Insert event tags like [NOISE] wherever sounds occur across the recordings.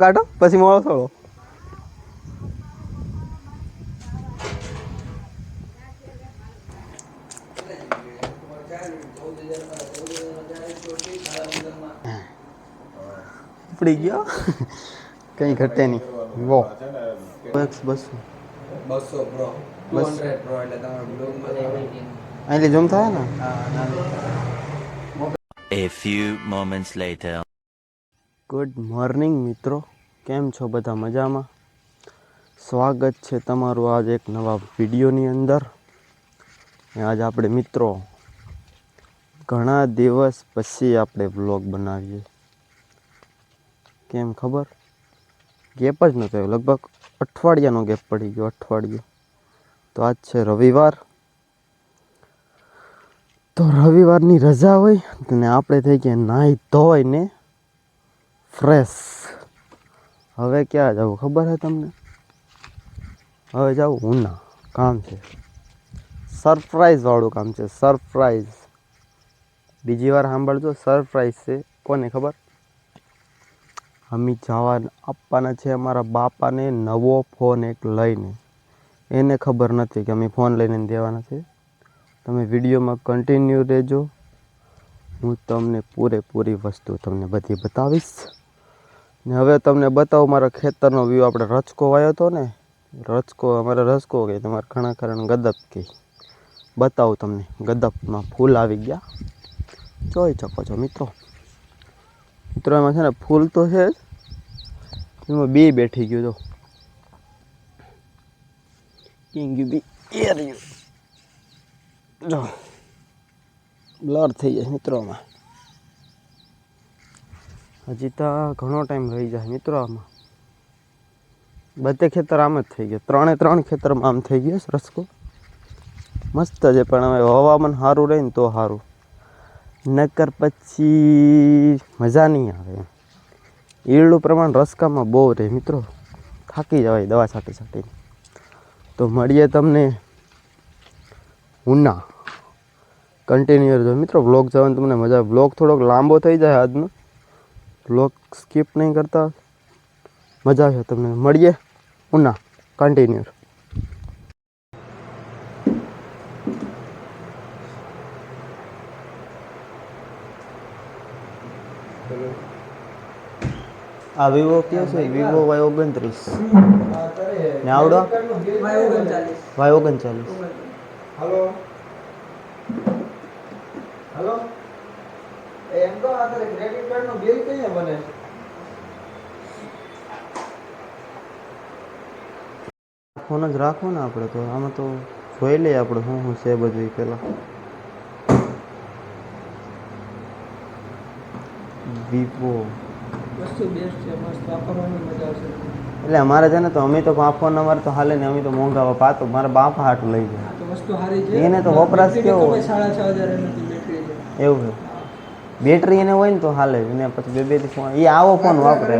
કાઢો પછી મળો થોડો ઉપડી ગયો. કઈ ઘટે નહીં. વો. બસ બસ. બસો પ્રો બસ. પ્રો એટલે તમારે બ્લોગમાં જમ થાય ને? A few moments later. Good morning મિત્રો. કેમ છો બધા મજામાં? સ્વાગત છે તમારું આજ એક નવા વિડીયોની અંદર. આજ આપણે મિત્રો ઘણા દિવસ પછી આપણે વ્લોગ બનાવીએ. કેમ ખબર? ગેપ જ નહોતો આવ્યો. લગભગ અઠવાડિયાનો ગેપ પડી ગયો, અઠવાડિયું. તો આજ છે રવિવાર. તો રવિવારની રજા હોય અને આપણે થઈ ગયા નાહી ધોઈને ફ્રેશ હવે ક્યાં જવું ખબર છે તમને? હવે જાઉં ઉના. કામ છે. સરપ્રાઈઝવાળું કામ છે. સરપ્રાઈઝ બીજી વાર સાંભળજો. સરપ્રાઈઝ છે. કોને ખબર? અમે જવા આપવાના છે અમારા બાપાને નવો ફોન એક લઈને. એને ખબર નથી કે અમે ફોન લઈને દેવાના છે. તમે વિડીયોમાં કન્ટિન્યુ રહેજો. હું તમને પૂરેપૂરી વસ્તુ તમને બધી બતાવીશ. ને હવે તમને બતાવું, મારા ખેતરનો વ્યૂ આપણે રચકો વાયો હતો ને રચકો અમારે રચકો કહે તમારે ઘણા કારણ ગદપ કે. બતાવું તમને, ગદપમાં ફૂલ આવી ગયા. જોઈ શકો છો મિત્રો. મિત્રો, એમાં છે ને ફૂલ તો છે જ, એમાં બે બેઠી ગયું તો. બ્લર થઈ જાય મિત્રોમાં હજી તો ઘણો ટાઈમ રહી જાય મિત્રો આમાં. બધે ખેતર આમ જ થઈ ગયા. ત્રણે ત્રણ ખેતરમાં આમ થઈ ગયો રસકો. મસ્ત છે, પણ હવે હવામાન સારું રહે ને તો સારું. નકર પછી મજા નહીં આવે ઈરડું પ્રમાણ રસકામાં બહુ રહે મિત્રો. થાકી જવાય દવા છાંટી છાંટીને તો મળીએ તમને ઉના. કન્ટિન્યુ જો મિત્રો. વ્લોગ જવાનું તમને મજા બ્લોગ થોડોક લાંબો થઈ જાય આજનો. વ્લોગ સ્કીપ નહીં કરતા મજા આવશે તમને મળીએ ઉના કન્ટિન્યુ આ વિવો કયો છે વિવો વાય ઓગણત્રીસ ને આવડો વાય ઓગણચાલીસ હલો હલો એમ તો આ ક્રેડિટ કાર્ડનું બિલ કઈ બને? ફોન જ રાખો ને આપણે તો. આમાં તો જોઈ લઈએ આપણે શું શું છે બધું પહેલાં વિવો. વસ્તુ બેસ્ટ છે મસ્ત વાપરવાની મજા આવશે. એટલે અમારે છે ને તો અમે તો આ ફોન અમારે તો હાલે ને અમે તો મોંઘા પાતો. મારા બાપ હાટું લઈ જાય. તો વસ્તુ સારી છે. એને તો વપરાશ કેવો સાડા છ હજાર એવું છે. બેટરી એને હોય ને તો હાલે. એને પછી બે બે ફોન એ આવો ફોન વાપરે.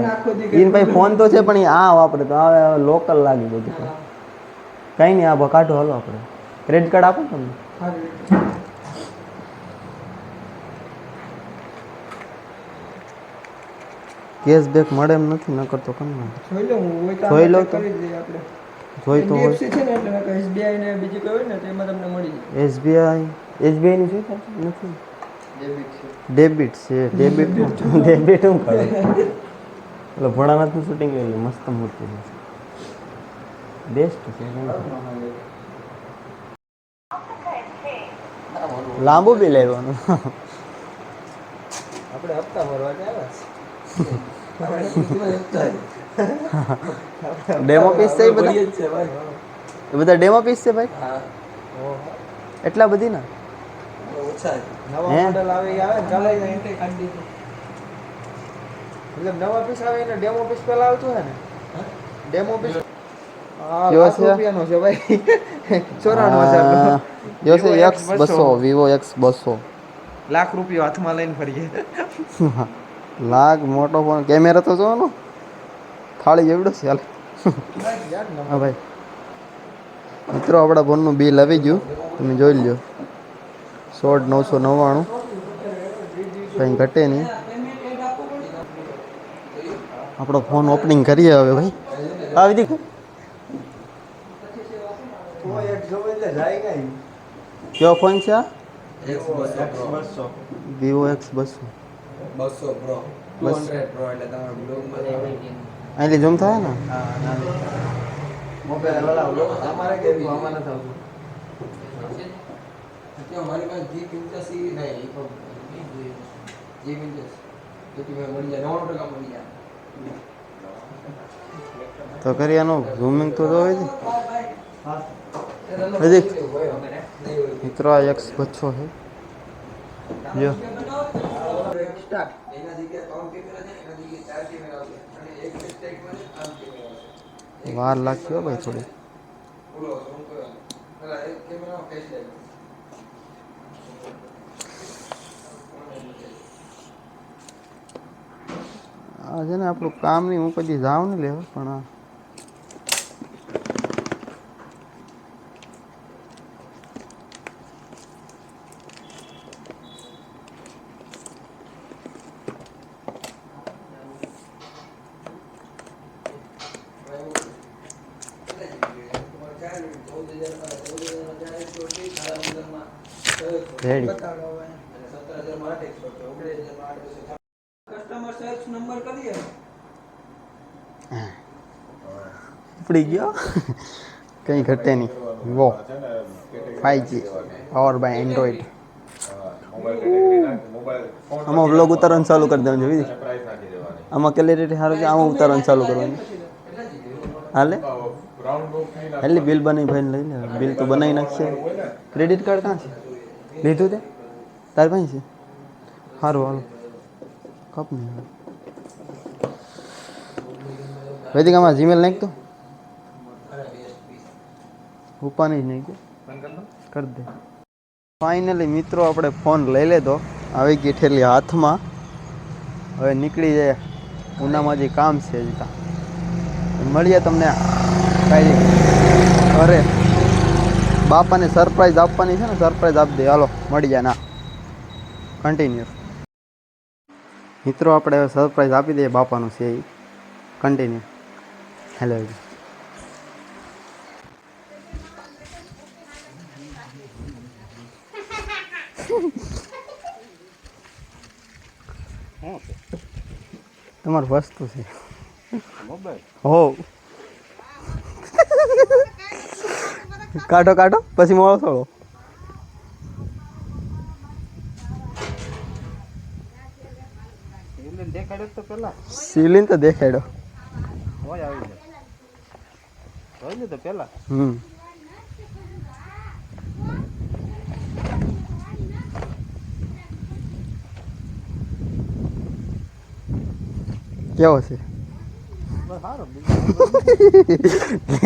એને ભાઈ ફોન તો છે પણ એ આ વાપરે તો. આ લોકલ લાગી બધું કઈ નહીં આ કાઢો હાલો આપણે ક્રેડિટ કાર્ડ આપો તમને? કેશબેક મળે એમ નથી ન કરતો કેમ જોઈ લો તો જોઈ લો તો. જોઈ હોય. એસબીઆઈ ને બીજી કોઈ હોય ને તેમાં તમને મળી જાય. એસબીઆઈ એસબીઆઈ ની થાય? નથી. ડેબિટ છે. ડેબિટ ડેબિટ હું શું કરે એટલે ભોળાનાથનું શૂટિંગ લઈ મસ્ત મૂર્તિ છે. બેસ્ટ છે લાંબુ બી લેવાનું. આપણે હપ્તા ભરવા આવ્યા ડેમો પીસ છે એ બધા? જ છે ભાઈ. એ બધા ડેમો પીસ છે ભાઈ? એટલા બધી ના? ઓછા નવા મોડલ આવે એ આવે ને એન્ટ્રી કાઢી દીધી એટલે નવા પીસ આવે એને ડેમો પીસ પહેલા આવતું હે? ને ડેમો પીસ લાખ છે? રૂપિયાનો છે ભાઈ. [LAUGHS] ચોરાણું હજારનો. જો છે? એક્સ બસો વિવો એક્સ બસો. લાખ રૂપિયો હાથમાં લઈને ફરીએ. [LAUGHS] લાખ મોટો ફોન કેમેરા તો જોવાનો. થાળી જેવડો છે હાલ. હા ભાઈ. મિત્રો આપણા ફોનનું બિલ આવી ગયું. તમે જોઈ લ્યો. સોળ નવસો નવ્વાણું. કંઈ ઘટે નહીં. આપણો ફોન ઓપનિંગ કરીએ હવે ભાઈ. આવી દી તો એક જોવે એટલે જાય કઈ કયો ફોન છે આ? વિવો એક્સ બસો. બસો. અહીંથી જમ થાય ને? મોબાઈલ અમારે કેવું અમારે નથી આવતું અત્યારે મારી પાસે જી પિંચાસી નહીં એ તો જી પિંચાસી તેથી મેં મળી જાય નવ્વાણું ટકા મળી જાય તો કરી આનું ઝૂમિંગ તો જોવે છે હા હજી? નહીં હોય. મિત્રો આ એક્સ બસો છે જો સ્ટાર્ટ એના જગ્યાએ ત્રણ કેમેરા છે એના જગ્યાએ ચાર કેમેરા આવશે અને એક સ્ટેટમાં આમ કેમેરા આવશે વાર લાગશે હો ભાઈ થોડી બોલો શું કરો પેલા એક કેમેરામાં ફેસ લાઈટ આ છે ને આપણું કામ નહીં, હું કદી જાઉં નહીં લેવા, પણ આ. રેડી ઉપડી ગયો કંઈ ઘટે નહીં Vivo five power by android આમાં બ્લોગ ઉતારવાનું ચાલુ કરી દેવાનું છે વિધિ આમાં ક્લેરિટી સારું છે આમાં ઉતારવાનું ચાલુ કરવાનું હાલે એટલે બિલ બનાવી ભાઈને લઈ લે બિલ તો બનાવી નાખશે ક્રેડિટ કાર્ડ ક્યાં છે લીધું તે તાર પાસે છે સારું હાલો કપ નહીં વૈદિક આમાં જીમેલ નાખ તો ઉપાની જ નહીં કે? કરી દે. ફાઇનલી મિત્રો આપણે ફોન લઈ લેતો આવી ગઈ ઠેલી હાથમાં. હવે નીકળી જાય ઉનામાં જે કામ છે હજી તા મળીએ તમને. કાંઈ અરે બાપાને સરપ્રાઈઝ આપવાની છે ને સરપ્રાઈઝ આપી દે. હાલો મળી જાય. ના. કન્ટિન્યુ મિત્રો આપણે હવે સરપ્રાઈઝ આપી દઈએ બાપાનું છે એ. કન્ટિન્યુ હેલો તમારું વસ્તુ છે. હો. કાઢો કાઢો પછી મોળો થોડો. દેખાડ્યો તો દેખાડ્યો. હમ. કેવો છે?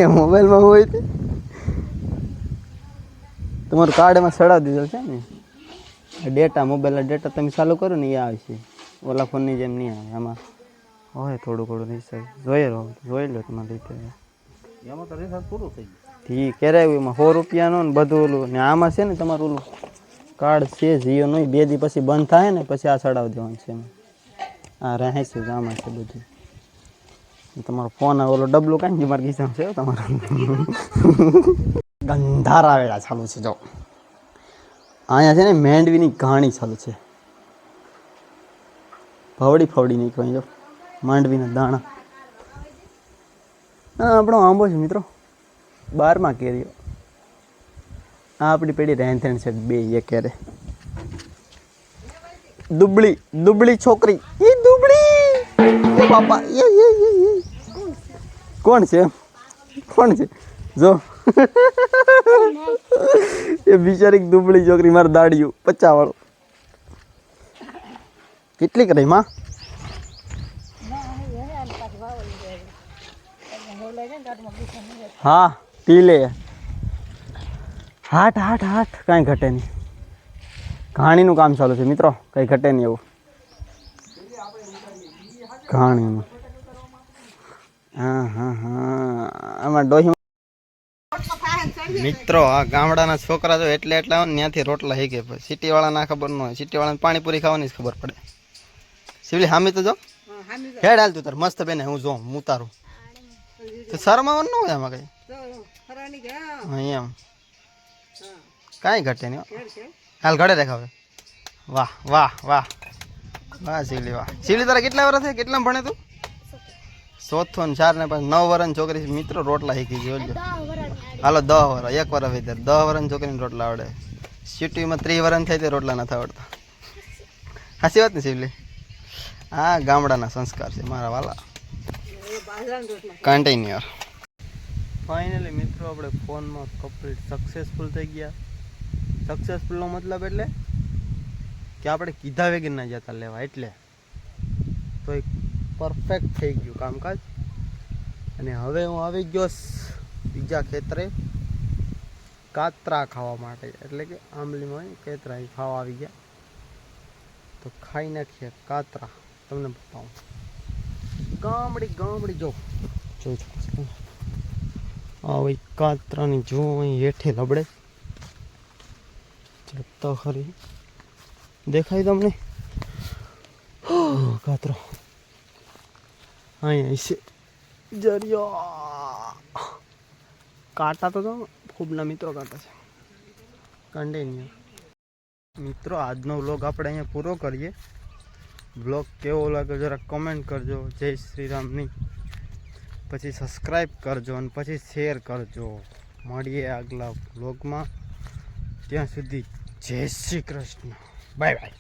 મોબાઈલમાં હોય તે. તમારું કાર્ડ એમાં સડા દીધેલ છે ને? ડેટા મોબાઈલના ડેટા તમે ચાલુ કરો ને એ આવશે. ઓલા ફોનની જેમ નહીં આવે આમાં. હોય થોડું થોડું રિચાર્જ જોઈ લો જોઈ લો તમારી રીતે. એમાં તો રિસાર્જ પૂરું થઈ ગયું. ઠીક કરાવ્યું એમાં સો રૂપિયાનો ને બધું ઓલું. ને આમાં છે ને તમારું ઓલું કાર્ડ છે જીઓ નહીં બે દી પછી બંધ થાય ને પછી આ ચડાવી દેવાનું છે એમાં. આ રહે છે આમાં છે બધું. તમારો ફોન ઓલો ડબલું કાંઈ મારા ખિસ્સામાં છે તમારો. ગંધારા વેળા ચાલુ છે, જો. અહીંયા છે ને મેંડવીની ઘાણી ચાલુ છે. ફવડી ફવડી કહેવાય જો. માંડવીના દાણા. હા, આપણો આંબો છે, મિત્રો. બારમાં કેરીઓ. આ આપણી પેઢી રહેણ છે, બે એ કેરે. દુબળી દુબળી છોકરી. એ એ કોણ છે? કોણ છે? જો. એ બિચારી દુબળી છોકરી, મારે દાડિયું પચ્ચા વાળો કેટલી કરાયમાં? હા, પી લે. હાટ હાટ હાટ. કાંઈ ઘટે નહીં. ઘાણીનું કામ ચાલુ છે, મિત્રો. કંઈ ઘટે નહીં એવું. ઘાણીનું હા હા હા. આમાં ડોહી મિત્રો, આ ગામડાના છોકરા જો એટલે એટલા આવે ત્યાંથી રોટલા હી પછી. સિટી વાળા ના ખબર ન હોય. સિટી વાળાને પાણીપુરી ખાવાની જ ખબર પડે. શિવલી, હામી તો જો. હેડ હાલ તું તાર. મસ્ત બેને, હું જોઉં, હું તારું. તો શરમાવાનું ન હોય આમાં કઈ? અહીં એમ. કાંઈ ઘટે નહીં હાલ ઘડે દેખાવે. વાહ વાહ વાહ. વાહ શિવલી વાહ. શિવલી તારા કેટલા વર્ષ છે કેટલા ભણે તું? ચોથો ને ચાર ને પાંચ. નવ વર્ષની છોકરી. મિત્રો રોટલા શીખી ગઈ જોજો. હાલો દહ વર્ષ એક વર્ષ વિતર દહ વર્ષની છોકરીને રોટલા આવડે. સિટીમાં ત્રીસ વર્ષ થાય તે રોટલા નથી આવડતા. હાસી વાત ને શિવલી હા ગામડાના સંસ્કાર છે મારા વાલા. કન્ટિન્યુઅર ફાઇનલી મિત્રો આપણે ફોનમાં કમ્પ્લીટ સક્સેસફુલ થઈ ગયા. સક્સેસફુલનો મતલબ એટલે કે આપણે કીધા વેગનના જતા લેવા, એટલે. તો એક પરફેક્ટ થઈ ગયું કામકાજ. અને હવે હું આવી ગયો બીજા ખેતરે કાતરા ખાવા માટે. એટલે કે આંબલીમાં કેતરા ખાવા આવી ગયા. તો ખાઈ નાખીએ કાતરા. તમને બતાવું. ગામડી ગામડી જો. જોઈ શકો છો તમે. આ ભાઈ કાતરાની જો અહીં હેઠે લબડે. જતો ખરી. દેખાય તમને? [SIGHS] કાતરો. અહીંયા છે જરિયો. કાંટા તો ખૂબના મિત્રો કાંટા છે. કન્ટિન્યુ મિત્રો, આજનો વ્લોગ આપણે અહીંયા પૂરો કરીએ. વ્લોગ કેવો લાગ્યો જરા કમેન્ટ કરજો. જય શ્રી રામની. પછી સબસ્ક્રાઈબ કરજો અને પછી શેર કરજો. મળીએ આગલા વ્લોગમાં ત્યાં સુધી જય શ્રી કૃષ્ણ. Bye bye.